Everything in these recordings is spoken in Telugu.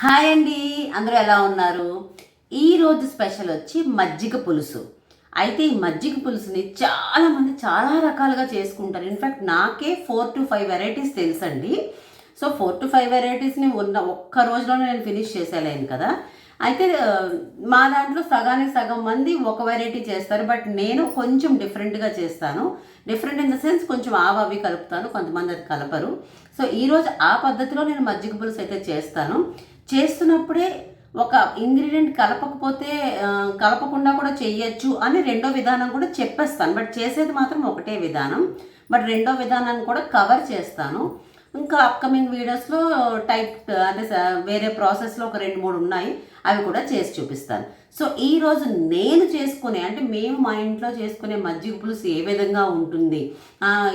హాయ్ అండి. అందరూ ఎలా ఉన్నారు? ఈరోజు స్పెషల్ వచ్చి మజ్జిగ పులుసు. అయితే ఈ మజ్జిగ పులుసుని చాలామంది చాలా రకాలుగా చేసుకుంటారు. ఇన్ఫాక్ట్ నాకే ఫోర్ టు ఫైవ్ వెరైటీస్ తెలుసండి. సో ఫోర్ టు ఫైవ్ వెరైటీస్ని ఉన్న ఒక్క రోజులోనే నేను ఫినిష్ చేసేలేను కదా. అయితే మా దాంట్లో సగానికి సగం మంది ఒక వెరైటీ చేస్తారు. బట్ నేను కొంచెం డిఫరెంట్గా చేస్తాను. డిఫరెంట్ ఇన్ ద సెన్స్ కొంచెం ఆవు అవి కలుపుతాను. కొంతమంది అది కలపరు. సో ఈరోజు ఆ పద్ధతిలో నేను మజ్జిగ పులుసు అయితే చేస్తాను. చేస్తున్నప్పుడే ఒక ఇంగ్రీడియంట్ కలపకపోతే కలపకుండా కూడా చేయొచ్చు అని రెండో విధానం కూడా చెప్పేస్తాను. బట్ చేసేది మాత్రం ఒకటే విధానం. బట్ రెండో విధానాన్ని కూడా కవర్ చేస్తాను. ఇంకా అప్కమింగ్ వీడియోస్లో టైప్ అంటే వేరే ప్రాసెస్లో ఒక రెండు మూడు ఉన్నాయి. అవి కూడా చేసి చూపిస్తాను. సో ఈరోజు నేను చేసుకునే అంటే మేము మా ఇంట్లో చేసుకునే మజ్జిగ పులుసు ఏ విధంగా ఉంటుంది?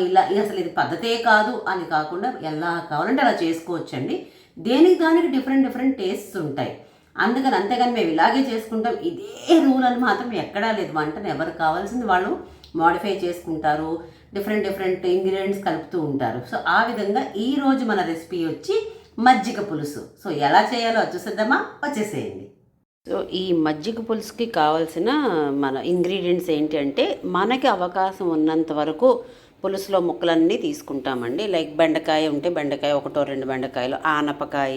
ఇలా అసలు ఇది పద్ధతే కాదు అని కాకుండా ఎలా కావాలంటే అలా చేసుకోవచ్చండి. దేనికి దానికి డిఫరెంట్ డిఫరెంట్ టేస్ట్స్ ఉంటాయి. అందుకని అంతేగాని మేము ఇలాగే చేసుకుంటాం. ఇదే రూల్ అని మాత్రం ఎక్కడా లేదు. వంటను ఎవరు కావాల్సింది వాళ్ళు మోడిఫై చేసుకుంటారు. డిఫరెంట్ డిఫరెంట్ ఇంగ్రీడియంట్స్ కలుపుతూ ఉంటారు. సో ఆ విధంగా ఈరోజు మన రెసిపీ వచ్చి మజ్జిగ పులుసు. సో ఎలా చేయాలో చూసేద్దామా? వచ్చేసేయండి. సో ఈ మజ్జిగ పులుసుకి కావాల్సిన మన ఇంగ్రీడియంట్స్ ఏంటి అంటే మనకి అవకాశం ఉన్నంత వరకు పులుసులో ముక్కలన్నీ తీసుకుంటామండి. లైక్ బెండకాయ ఉంటే బెండకాయ ఒకటో రెండు బెండకాయలు ఆనపకాయ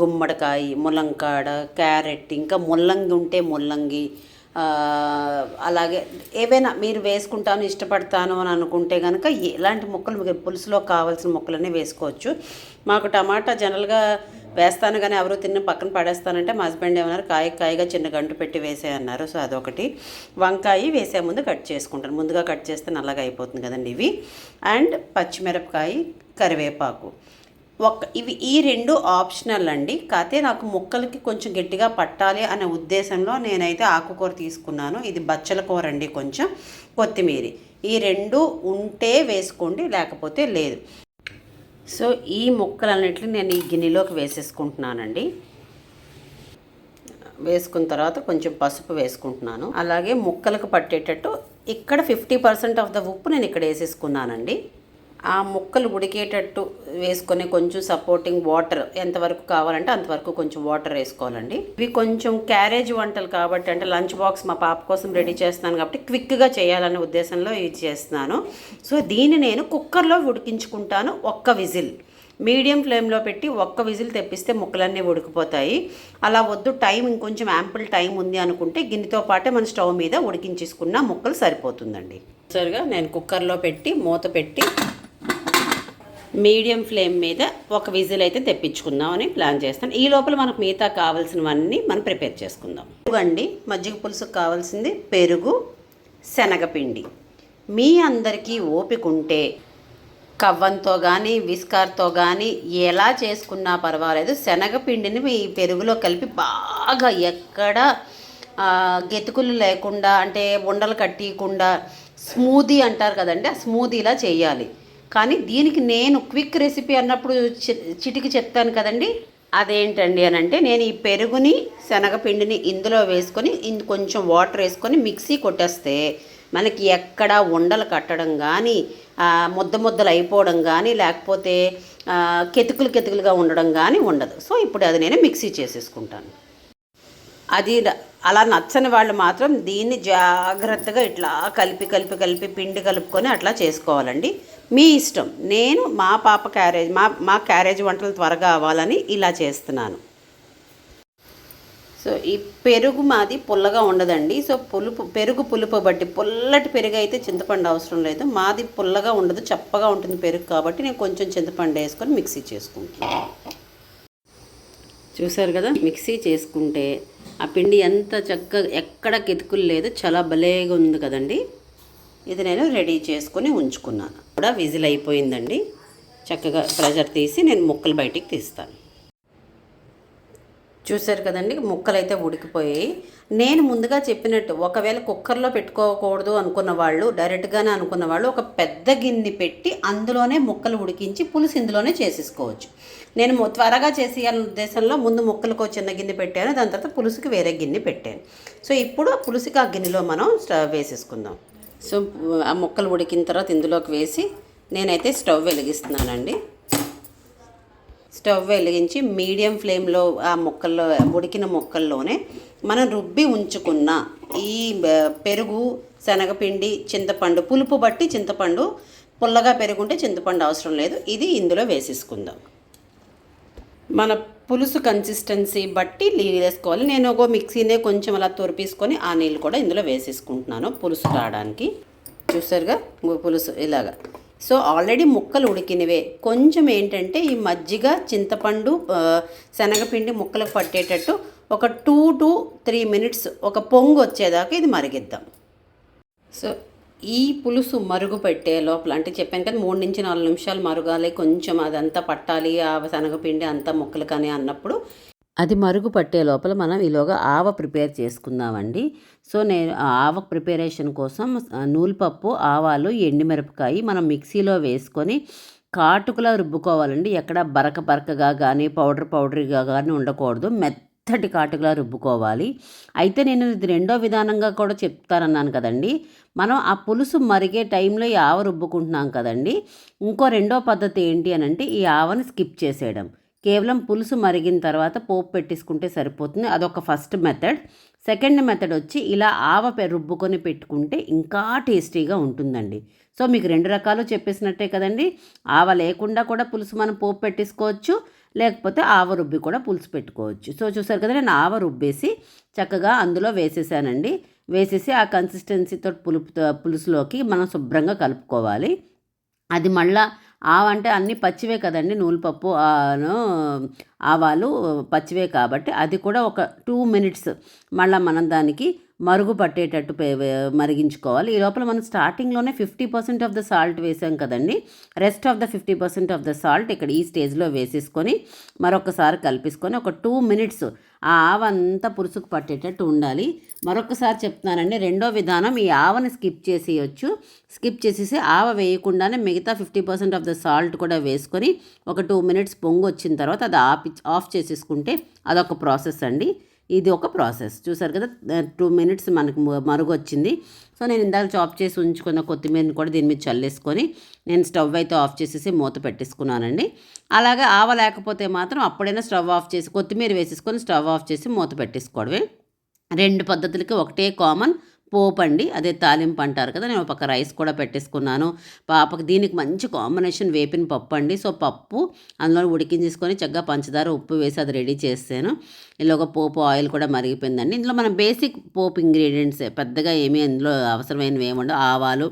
గుమ్మడికాయ ములంకాడ క్యారెట్ ఇంకా ముల్లంగి ఉంటే ముల్లంగి అలాగే ఏవైనా మీరు వేసుకుంటాను ఇష్టపడతాను అని అనుకుంటే కనుక ఎలాంటి ముక్కలు మీకు పులుసులో కావాల్సిన ముక్కలన్నీ వేసుకోవచ్చు. మాకు టమాటా జనరల్గా వేస్తాను కానీ ఎవరు తిన్న పక్కన పడేస్తానంటే మా హస్బెండ్ ఏమన్నారు కాయ కాయగా చిన్న గంటు పెట్టి వేసేయన్నారు సో అదొకటి. వంకాయ వేసే ముందు కట్ చేసుకుంటాను. ముందుగా కట్ చేస్తే నల్లగా అయిపోతుంది కదండి ఇవి. అండ్ పచ్చిమిరపకాయ కరివేపాకు. ఒక్క ఇవి ఈ రెండు ఆప్షనల్ అండి. కాకపోతే నాకు ముక్కలకి కొంచెం గట్టిగా పట్టాలి అనే ఉద్దేశంలో నేనైతే ఆకుకూర తీసుకున్నాను. ఇది బచ్చల కూర అండి కొంచెం కొత్తిమీర. ఈ రెండు ఉంటే వేసుకోండి లేకపోతే లేదు. సో ఈ ముక్కలన్నిటిని నేను ఈ గిన్నెలోకి వేసేసుకుంటున్నానండి. వేసుకున్న తర్వాత కొంచెం పసుపు వేసుకుంటున్నాను. అలాగే ముక్కలకు పట్టేటట్టు ఇక్కడ ఫిఫ్టీ పర్సెంట్ ఆఫ్ ద ఉప్పు నేను ఇక్కడ వేసేసుకున్నానండి. ఆ ముక్కలు ఉడికేటట్టు వేసుకొని కొంచెం సపోర్టింగ్ వాటర్ ఎంతవరకు కావాలంటే అంతవరకు కొంచెం వాటర్ వేసుకోవాలండి. ఇవి కొంచెం క్యారేజ్ వంటలు కాబట్టి అంటే లంచ్ బాక్స్ మా పాప కోసం రెడీ చేస్తున్నాను కాబట్టి క్విక్గా చేయాలనే ఉద్దేశంలో ఇది చేస్తున్నాను. సో దీన్ని నేను కుక్కర్లో ఉడికించుకుంటాను ఒక్క విజిల్. మీడియం ఫ్లేమ్లో పెట్టి ఒక్క విజిల్ తెప్పిస్తే ముక్కలన్నీ ఉడికిపోతాయి. అలా వద్దు టైం ఇంకొంచెం యాంపుల్ టైం ఉంది అనుకుంటే గిన్నెతో పాటే మన స్టవ్ మీద ఉడికించేసుకున్న ముక్కలు సరిపోతుందండి. సరిగా నేను కుక్కర్లో పెట్టి మూత పెట్టి మీడియం ఫ్లేమ్ మీద ఒక విజిల్ అయితే తెప్పించుకుందామని ప్లాన్ చేస్తాను. ఈ లోపల మనకు మిగతా కావాల్సినవన్నీ మనం ప్రిపేర్ చేసుకుందాం. అండి మజ్జిగ పులుసుకు కావాల్సింది పెరుగు శనగపిండి. మీ అందరికీ ఓపిక ఉంటే కవ్వంతో కానీ విస్కార్తో కానీ ఎలా చేసుకున్నా పర్వాలేదు. శనగపిండిని మీ పెరుగులో కలిపి బాగా ఎక్కడ గెతుకులు లేకుండా అంటే ఉండలు కట్టియకుండా స్మూదీ అంటారు కదండి ఆ స్మూదీలా చేయాలి. కానీ దీనికి నేను క్విక్ రెసిపీ అన్నప్పుడు చి- చిటికి చెప్తాను కదండి. అదేంటండి అని అంటే నేను ఈ పెరుగుని శనగపిండిని ఇందులో వేసుకొని ఇన్ కొంచెం వాటర్ వేసుకొని మిక్సీ కొట్టేస్తే మనకి ఎక్కడ ఉండలు కట్టడం కానీ ముద్ద ముద్దలు అయిపోవడం కానీ లేకపోతే కెతుకులు కెతుకులుగా ఉండడం కానీ ఉండదు. సో ఇప్పుడు అది నేను మిక్సీ చేసేసుకుంటాను. అది అలా నచ్చని వాళ్ళు మాత్రం దీన్ని జాగ్రత్తగా ఇట్లా కలిపి కలిపి కలిపి పిండి కలుపుకొని అట్లా చేసుకోవాలండి. మీ ఇష్టం. నేను మా పాప క్యారేజ్ మా మా క్యారేజ్ వంటలు త్వరగా అవ్వాలని ఇలా చేస్తున్నాను. సో ఈ పెరుగు మాది పుల్లగా ఉండదండి. సో పులుపు పెరుగు పులుపు బట్టి పుల్లటి పెరుగు అయితే చింతపండు అవసరం లేదు. మాది పుల్లగా ఉండదు చప్పగా ఉంటుంది పెరుగు కాబట్టి నేను కొంచెం చింతపండు వేసుకొని మిక్సీ చేసుకుంటాను చూసారు కదా? మిక్సీ చేసుకుంటే ఆ పిండి ఎంత చక్కగా ఎక్కడ కితుకులు లేదు చాలా భలేగా ఉంది కదండి. ఇది నేను రెడీ చేసుకొని ఉంచుకున్నాను. కూడా విజిల్ అయిపోయిందండి. చక్కగా ప్రెషర్ తీసి నేను ముక్కలు బయటికి తీస్తాను. చూశారు కదండి ముక్కలు అయితే ఉడికిపోయాయి. నేను ముందుగా చెప్పినట్టు ఒకవేళ కుక్కర్లో పెట్టుకోకూడదు అనుకున్న వాళ్ళు డైరెక్ట్గానే అనుకున్న వాళ్ళు ఒక పెద్ద గిన్నె పెట్టి అందులోనే ముక్కలు ఉడికించి పులుసు ఇందులోనే చేసేసుకోవచ్చు. నేను త్వరగా చేసేయాలనే ఉద్దేశంలో ముందు ముక్కలకు చిన్న గిన్నె పెట్టాను దాని తర్వాత పులుసుకి వేరే గిన్నె పెట్టాను. సో ఇప్పుడు ఆ పులుసుకి ఆ గిన్నెలో మనం స్టవ్ వేసేసుకుందాం. సో ఆ ముక్కలు ఉడికిన తర్వాత ఇందులోకి వేసి నేనైతే స్టవ్ వెలిగిస్తున్నానండి. స్టవ్ వెలిగించి మీడియం ఫ్లేమ్లో ఆ ముక్కల్లో ఉడికిన ముక్కల్లోనే మనం రుబ్బి ఉంచుకున్న ఈ పెరుగు శనగపిండి చింతపండు పులుపు బట్టి చింతపండు పుల్లగా పెరుగుంటే చింతపండు అవసరం లేదు. ఇది ఇందులో వేసేసుకుందాం. మన పులుసు కన్సిస్టెన్సీ బట్టి నీళ్ళు వేసుకోవాలి. నేను ఒక మిక్సీనే కొంచెం అలా తొరిపేసుకొని ఆ నీళ్ళు కూడా ఇందులో వేసేసుకుంటున్నాను పులుసు రావడానికి. చూసారుగా? పులుసు ఇలాగా. సో ఆల్రెడీ ముక్కలు ఉడికినవే. కొంచెం ఏంటంటే ఈ మజ్జిగ చింతపండు శనగపిండి ముక్కలకు పట్టేటట్టు ఒక టూ టు త్రీ మినిట్స్ ఒక పొంగు వచ్చేదాకా ఇది మరిగిద్దాం. సో ఈ పులుసు మరుగు పెట్టే లోపల అంటే చెప్పాను కదా మూడు నుంచి నాలుగు నిమిషాలు మరగాలి కొంచెం అదంతా పట్టాలి ఆ శనగపిండి అంతా ముక్కలు కానీ అన్నప్పుడు అది మరుగు పట్టే లోపల మనం ఈలోగా ఆవ ప్రిపేర్ చేసుకుందామండి. సో నేను ఆ ఆవ ప్రిపరేషన్ కోసం నూలుపప్పు ఆవాలు ఎండుమిరపకాయ మనం మిక్సీలో వేసుకొని కాటుకులా రుబ్బుకోవాలండి. ఎక్కడ బరక బరకగా కానీ పౌడర్ పౌడర్గా కానీ ఉండకూడదు. మెత్తటి కాటుకలా రుబ్బుకోవాలి. అయితే నేను ఇది రెండో విధానంగా కూడా చెప్తానన్నాను కదండి. మనం ఆ పులుసు మరిగే టైంలో ఈ ఆవ రుబ్బుకుంటున్నాం కదండి. ఇంకో రెండో పద్ధతి ఏంటి అని అంటే ఈ ఆవని స్కిప్ చేసేయడం. కేవలం పులుసు మరిగిన తర్వాత పోపు పెట్టేసుకుంటే సరిపోతుంది. అదొక ఫస్ట్ మెథడ్ సెకండ్ మెథడ్ వచ్చి ఇలా ఆవ రుబ్బుకొని పెట్టుకుంటే ఇంకా టేస్టీగా ఉంటుందండి. సో మీకు రెండు రకాలు చెప్పేసినట్టే కదండి. ఆవ లేకుండా కూడా పులుసు మనం పోపు పెట్టేసుకోవచ్చు. లేకపోతే ఆవ రుబ్బి కూడా పులుసు పెట్టుకోవచ్చు. సో చూసారు కదా నేను ఆవ రుబ్బేసి చక్కగా అందులో వేసేసానండి. వేసేసి ఆ కన్సిస్టెన్సీతో పులుపు పులుసులోకి మనం శుభ్రంగా కలుపుకోవాలి. అది మళ్ళా ఆవంటే అన్నీ పచ్చివే కదండి నూలుపప్పు ఆను ఆవాలు పచ్చివే కాబట్టి అది కూడా ఒక టూ మినిట్స్ మళ్ళీ మనం దానికి మరుగు పట్టేటట్టు పే- మరిగించుకోవాలి. ఈ లోపల మనం స్టార్టింగ్లోనే fifty percent of the salt వేసాం కదండి rest of the fifty percent of the salt ఇక్కడ ఈ స్టేజ్లో వేసేసుకొని మరొకసారి కలిపేసుకొని ఒక టూ మినిట్స్ ఆ ఆవ అంతా పులుసుకు పట్టేటట్టు ఉండాలి. మరొకసారి చెప్తున్నానండి రెండో విధానం ఈ ఆవని స్కిప్ చేసేయచ్చు. స్కిప్ చేసేసి ఆవ వేయకుండానే మిగతా fifty percent of the salt కూడా వేసుకొని ఒక టూ మినిట్స్ పొంగు వచ్చిన తర్వాత అది ఆఫ్ ఆఫ్ చేసేసుకుంటే అదొక ప్రాసెస్ అండి. ఇది ఒక ప్రాసెస్. చూసారు కదా? టూ మినిట్స్ మనకు మరుగొచ్చింది మరుగు వచ్చింది సో నేను ఇందాక చాప్ చేసి ఉంచుకున్న కొత్తిమీరని కూడా దీని మీద చల్లేసుకొని నేను స్టవ్ అయితే ఆఫ్ చేసేసి మూత పెట్టేసుకున్నానండి. అలాగే ఆవ లేకపోతే మాత్రం అప్పుడైనా స్టవ్ ఆఫ్ చేసి కొత్తిమీర వేసేసుకొని స్టవ్ ఆఫ్ చేసి మూత పెట్టేసుకోవడమే. రెండు పద్ధతులకి ఒకటే కామన్. పోపు అండి అదే తాలింపు అంటారు కదా నేను పక్క రైస్ కూడా పెట్టేసుకున్నాను. పాపకు దీనికి మంచి కాంబినేషన్ వేపిన పప్పు అండి. సో పప్పు అందులో ఉడికించేసుకొని చక్కగా పంచదార ఉప్పు వేసి అది రెడీ చేసాను ఇలాగ పోపు ఆయిల్ కూడా మరిగిపోయిందండి. ఇందులో మనం బేసిక్ పోపు ఇంగ్రీడియంట్స్ పెద్దగా ఏమీ అందులో అవసరమైనవి ఏముండవు ఆవాలు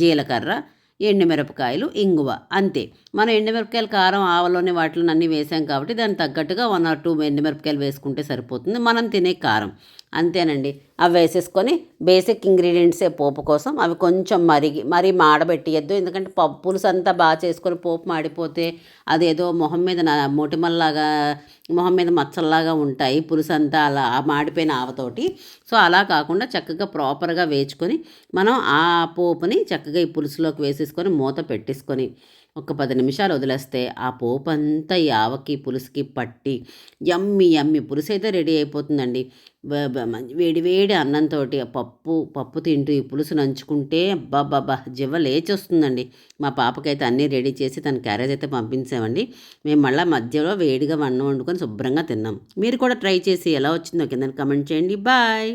జీలకర్ర ఎండుమిరపకాయలు ఇంగువ అంతే. మనం ఎండుమిరపకాయలు కారం ఆవలోనే వాటిలో అన్నీ వేసాం కాబట్టి దానికి తగ్గట్టుగా వన్ ఆర్ టూ ఎండుమిరపకాయలు వేసుకుంటే సరిపోతుంది. మనం తినే కారం. అంతేనండి. అవి వేసేసుకొని బేసిక్ ఇంగ్రీడియంట్సే పోపు కోసం. అవి కొంచెం మరిగి మరీ మాడబెట్టియద్దు. ఎందుకంటే పప్పు పులుసు అంతా బాగా చేసుకొని పోపు మాడిపోతే అదేదో మొహం మీద మొటిమల్లాగా మొహం మీద మచ్చల్లాగా ఉంటాయి పులుసు అంతా అలా ఆ మాడిపోయిన ఆవతోటి. సో అలా కాకుండా చక్కగా ప్రాపర్గా వేచుకొని మనం ఆ పోపుని చక్కగా ఈ పులుసులోకి వేసేసుకొని మూత పెట్టేసుకొని ఒక పది నిమిషాలు వదిలేస్తే ఆ పోపు అంతా ఈ ఆవకి పులుసుకి పట్టి యమ్మి యమ్మి పులుసు అయితే రెడీ అయిపోతుందండి. వేడి వేడి అన్నంతో పప్పు పప్పు తింటూ ఈ పులుసు నంచుకుంటే బాబా జివ్వ లేచి వస్తుందండి మా పాపకైతే అన్నీ రెడీ చేసి తన క్యారేజ్ అయితే పంపించామండి. మేము మళ్ళీ మధ్యలో వేడిగా అన్నం వండుకొని శుభ్రంగా తిన్నాం. మీరు కూడా ట్రై చేసి ఎలా వచ్చిందో కింద కమెంట్ చేయండి. బాయ్!